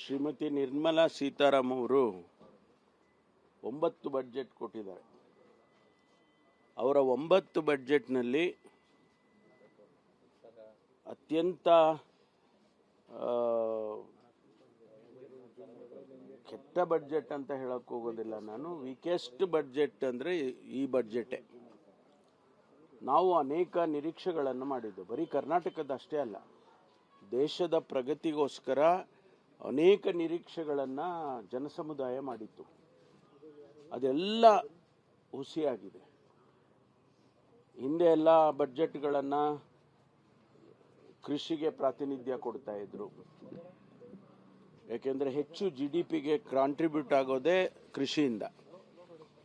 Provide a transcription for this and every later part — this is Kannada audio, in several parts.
ಶ್ರೀಮತಿ ನಿರ್ಮಲಾ ಸೀತಾರಾಮ್ ಅವರು ಒಂಬತ್ತು ಬಡ್ಜೆಟ್ ಕೊಟ್ಟಿದ್ದಾರೆ. ಅವರ ಒಂಬತ್ತು ಬಡ್ಜೆಟ್ನಲ್ಲಿ ಅತ್ಯಂತ ಕೆಟ್ಟ ಬಡ್ಜೆಟ್ ಅಂತ ಹೇಳಕ್ ಹೋಗೋದಿಲ್ಲ ನಾನು. ವೀಕೆಸ್ಟ್ ಬಡ್ಜೆಟ್ ಅಂದರೆ ಈ ಬಡ್ಜೆಟೇ ನಾವು ಅನೇಕ ನಿರೀಕ್ಷೆಗಳನ್ನು ಮಾಡಿದ್ದು ಬರೀ ಕರ್ನಾಟಕದ ಅಷ್ಟೇ ಅಲ್ಲ, ದೇಶದ ಪ್ರಗತಿಗೋಸ್ಕರ ಅನೇಕ ನಿರೀಕ್ಷೆಗಳನ್ನು ಜನಸಮುದಾಯ ಮಾಡಿತ್ತು. ಅದೆಲ್ಲ ಹುಸಿಯಾಗಿದೆ. ಹಿಂದೆ ಎಲ್ಲ ಬಡ್ಜೆಟ್ಗಳನ್ನು ಕೃಷಿಗೆ ಪ್ರಾತಿನಿಧ್ಯ ಕೊಡ್ತಾ ಇದ್ರು. ಯಾಕೆಂದ್ರೆ ಹೆಚ್ಚು ಜಿ ಡಿ ಪಿಗೆ ಕಾಂಟ್ರಿಬ್ಯೂಟ್ ಆಗೋದೇ ಕೃಷಿಯಿಂದ.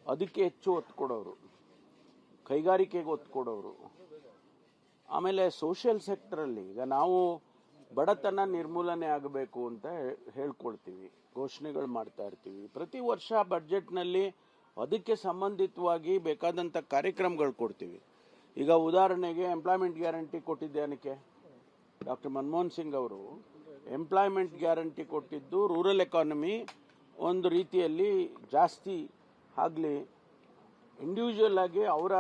ಅದಕ್ಕೆ ಹೆಚ್ಚು ಒತ್ತು ಕೊಡೋರು, ಕೈಗಾರಿಕೆಗೆ ಒತ್ತು ಕೊಡೋರು. ಆಮೇಲೆ ಸೋಷಿಯಲ್ ಸೆಕ್ಟರಲ್ಲಿ ಈಗ ನಾವು ಬಡತನ ನಿರ್ಮೂಲನೆ ಆಗಬೇಕು ಅಂತ ಹೇಳ್ಕೊಳ್ತೀವಿ, ಘೋಷಣೆಗಳು ಮಾಡ್ತಾ ಇರ್ತೀವಿ. ಪ್ರತಿ ವರ್ಷ ಬಡ್ಜೆಟ್ನಲ್ಲಿ ಅದಕ್ಕೆ ಸಂಬಂಧಿತವಾಗಿ ಬೇಕಾದಂಥ ಕಾರ್ಯಕ್ರಮಗಳು ಕೊಡ್ತೀವಿ. ಈಗ ಉದಾಹರಣೆಗೆ ಎಂಪ್ಲಾಯ್ಮೆಂಟ್ ಗ್ಯಾರಂಟಿ ಕೊಟ್ಟಿದ್ದೆ ಅನಕ್ಕೆ ಡಾಕ್ಟರ್ ಮನಮೋಹನ್ ಸಿಂಗ್ ಅವರು ಎಂಪ್ಲಾಯ್ಮೆಂಟ್ ಗ್ಯಾರಂಟಿ ಕೊಟ್ಟಿದ್ದು ರೂರಲ್ ಎಕಾನಮಿ ಒಂದು ರೀತಿಯಲ್ಲಿ ಜಾಸ್ತಿ ಆಗಲಿ ಇಂಡಿವಿಜುವಲ್ ಆಗಿ ಅವರ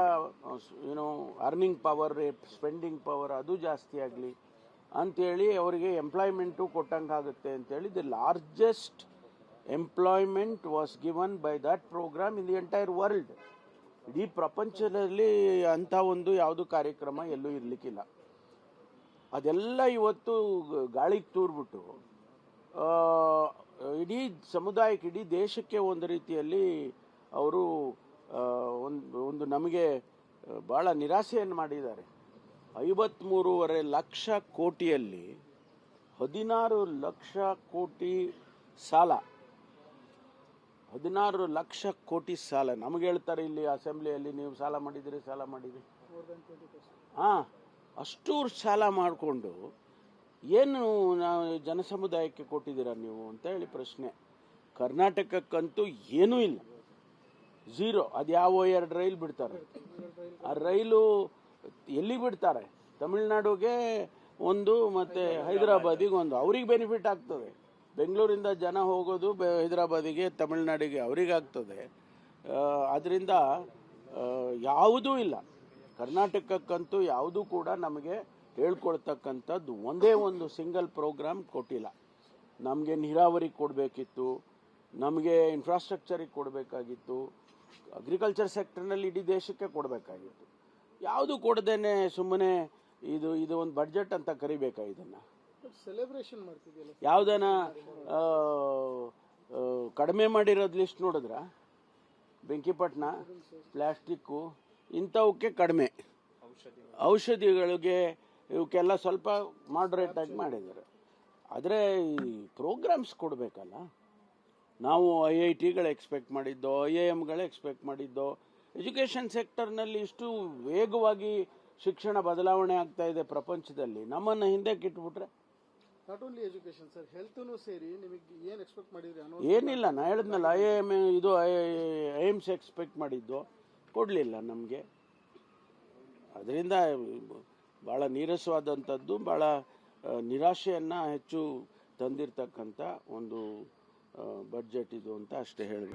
ಏನು ಅರ್ನಿಂಗ್ ಪವರ್ ಸ್ಪೆಂಡಿಂಗ್ ಪವರ್ ಅದು ಜಾಸ್ತಿ ಆಗಲಿ ಅಂತೇಳಿ ಅವರಿಗೆ ಎಂಪ್ಲಾಯ್ಮೆಂಟು ಕೊಟ್ಟಂಗೆ ಆಗುತ್ತೆ ಅಂತೇಳಿ the largest employment was given by that program in the entire world ಇಡೀ ಪ್ರಪಂಚದಲ್ಲಿ ಅಂಥ ಒಂದು ಯಾವುದು ಕಾರ್ಯಕ್ರಮ ಎಲ್ಲೂ ಇರಲಿಕ್ಕಿಲ್ಲ. ಅದೆಲ್ಲ ಇವತ್ತು ಗಾಳಿಗೆ ತೂರ್ಬಿಟ್ಟು ಇಡೀ ಸಮುದಾಯಕ್ಕೆ, ಇಡೀ ದೇಶಕ್ಕೆ ಒಂದು ರೀತಿಯಲ್ಲಿ ಅವರು ಒಂದು ಒಂದು ನಮಗೆ ಭಾಳ ನಿರಾಸೆಯನ್ನು ಮಾಡಿದ್ದಾರೆ. ಐವತ್ಮೂರುವರೆ ಲಕ್ಷ ಕೋಟಿಯಲ್ಲಿ ಹದಿನಾರು ಲಕ್ಷ ಕೋಟಿ ಸಾಲ. ಹದಿನಾರು ಲಕ್ಷ ಕೋಟಿ ಸಾಲ. ನಮಗೆ ಹೇಳ್ತಾರೆ ಇಲ್ಲಿ ಅಸೆಂಬ್ಲಿಯಲ್ಲಿ, ನೀವು ಸಾಲ ಮಾಡಿದ್ರಿ ಸಾಲ ಮಾಡಿದಿರಿ ಹಾ, ಅಷ್ಟು ಸಾಲ ಮಾಡಿಕೊಂಡು ಏನು ನಾವು ಜನಸಮುದಾಯಕ್ಕೆ ಕೊಟ್ಟಿದ್ದೀರಾ ನೀವು ಅಂತ ಹೇಳಿ ಪ್ರಶ್ನೆ. ಕರ್ನಾಟಕಕ್ಕಂತೂ ಏನೂ ಇಲ್ಲ. ಝೀರೋ ಅದು ಯಾವ ಎರಡು ರೈಲ್ ಬಿಡ್ತಾರೆ. ಆ ರೈಲು ಎಲ್ಲಿ ಬಿಡ್ತಾರೆ? ತಮಿಳ್ನಾಡುಗೆ ಒಂದು ಮತ್ತೆ ಹೈದರಾಬಾದಿಗೆ ಒಂದು. ಅವ್ರಿಗೆ ಬೆನಿಫಿಟ್ ಆಗ್ತದೆ. ಬೆಂಗಳೂರಿಂದ ಜನ ಹೋಗೋದು ಹೈದರಾಬಾದಿಗೆ, ತಮಿಳ್ನಾಡಿಗೆ ಅವರಿಗಾಗ್ತದೆ ಅದರಿಂದ ಯಾವುದೂ ಇಲ್ಲ. ಕರ್ನಾಟಕಕ್ಕಂತೂ ಯಾವುದೂ ಕೂಡ ನಮಗೆ ಹೇಳ್ಕೊಳ್ತಕ್ಕಂಥದ್ದು ಒಂದೇ ಒಂದು ಸಿಂಗಲ್ ಪ್ರೋಗ್ರಾಮ್ ಕೊಟ್ಟಿಲ್ಲ. ನಮಗೆ ನೀರಾವರಿ ಕೊಡಬೇಕಿತ್ತು, ನಮಗೆ ಇನ್ಫ್ರಾಸ್ಟ್ರಕ್ಚರಿಗೆ ಕೊಡಬೇಕಾಗಿತ್ತು ಅಗ್ರಿಕಲ್ಚರ್ ಸೆಕ್ಟರ್ನಲ್ಲಿ ಇಡೀ ದೇಶಕ್ಕೆ ಕೊಡಬೇಕಾಗಿತ್ತು. ಯಾವುದು ಕೊಡದೇನೆ ಸುಮ್ಮನೆ ಇದು ಇದು ಒಂದು ಬಡ್ಜೆಟ್ ಅಂತ ಕರಿಬೇಕಾ ಇದನ್ನು? ಸೆಲೆಬ್ರೇಷನ್ ಮಾಡ್ತಿದ್ಯಲ್ಲ ಯಾವ್ದನ ಕಡಿಮೆ ಮಾಡಿರೋದು ಲಿಸ್ಟ್ ನೋಡಿದ್ರ? ಬೆಂಕಿಪಟ್ಟಣ ಪ್ಲಾಸ್ಟಿಕ್ಕು ಇಂಥವಕ್ಕೆ ಕಡಿಮೆ. ಔಷಧಿಗಳಿಗೆ ಇವಕ್ಕೆಲ್ಲ ಸ್ವಲ್ಪ ಮಾಡ್ರೇಟ್ ಆಗಿ ಮಾಡಿದ್ದಾರೆ. ಆದರೆ ಈ ಪ್ರೋಗ್ರಾಮ್ಸ್ ಕೊಡಬೇಕಲ್ಲ? ನಾವು ಐ ಐ ಟಿಗಳು ಎಕ್ಸ್ಪೆಕ್ಟ್ ಮಾಡಿದ್ದೋ ಐ ಐ ಎಮ್ಗಳು ಎಕ್ಸ್ಪೆಕ್ಟ್ ಮಾಡಿದ್ದೋ ಎಜುಕೇಷನ್ ಸೆಕ್ಟರ್ನಲ್ಲಿ ಇಷ್ಟು ವೇಗವಾಗಿ ಶಿಕ್ಷಣ ಬದಲಾವಣೆ ಆಗ್ತಾ ಇದೆ ಪ್ರಪಂಚದಲ್ಲಿ. ನಮ್ಮನ್ನು ಹಿಂದೆ ಕಿಟ್ಬಿಟ್ರೆ? ನಾಟ್ ಓನ್ಲಿ ಎಜುಕೇಶನ್ ಸರ್ ಹೆಲ್ತ್ನು ಸೇರಿ ನಿಮಗೆ ಏನು ಎಕ್ಸ್ಪೆಕ್ಟ್ ಮಾಡಿದ್ರಿ ಅನ್ನೋ ಏನಿಲ್ಲ ನಾ ಹೇಳಿದ್ನಲ್ಲ ಐ ಎಂ ಇದು ಐ ಎಮ್ಸ್ ಎಕ್ಸ್ಪೆಕ್ಟ್ ಮಾಡಿದ್ದು. ಕೊಡಲಿಲ್ಲ ನಮಗೆ. ಅದರಿಂದ ಭಾಳ ನೀರಸವಾದಂಥದ್ದು ಭಾಳ ನಿರಾಶೆಯನ್ನು ಹೆಚ್ಚು ತಂದಿರತಕ್ಕಂಥ ಒಂದು ಬಡ್ಜೆಟ್ ಇದು ಅಂತ ಅಷ್ಟೇ ಹೇಳಿದೆ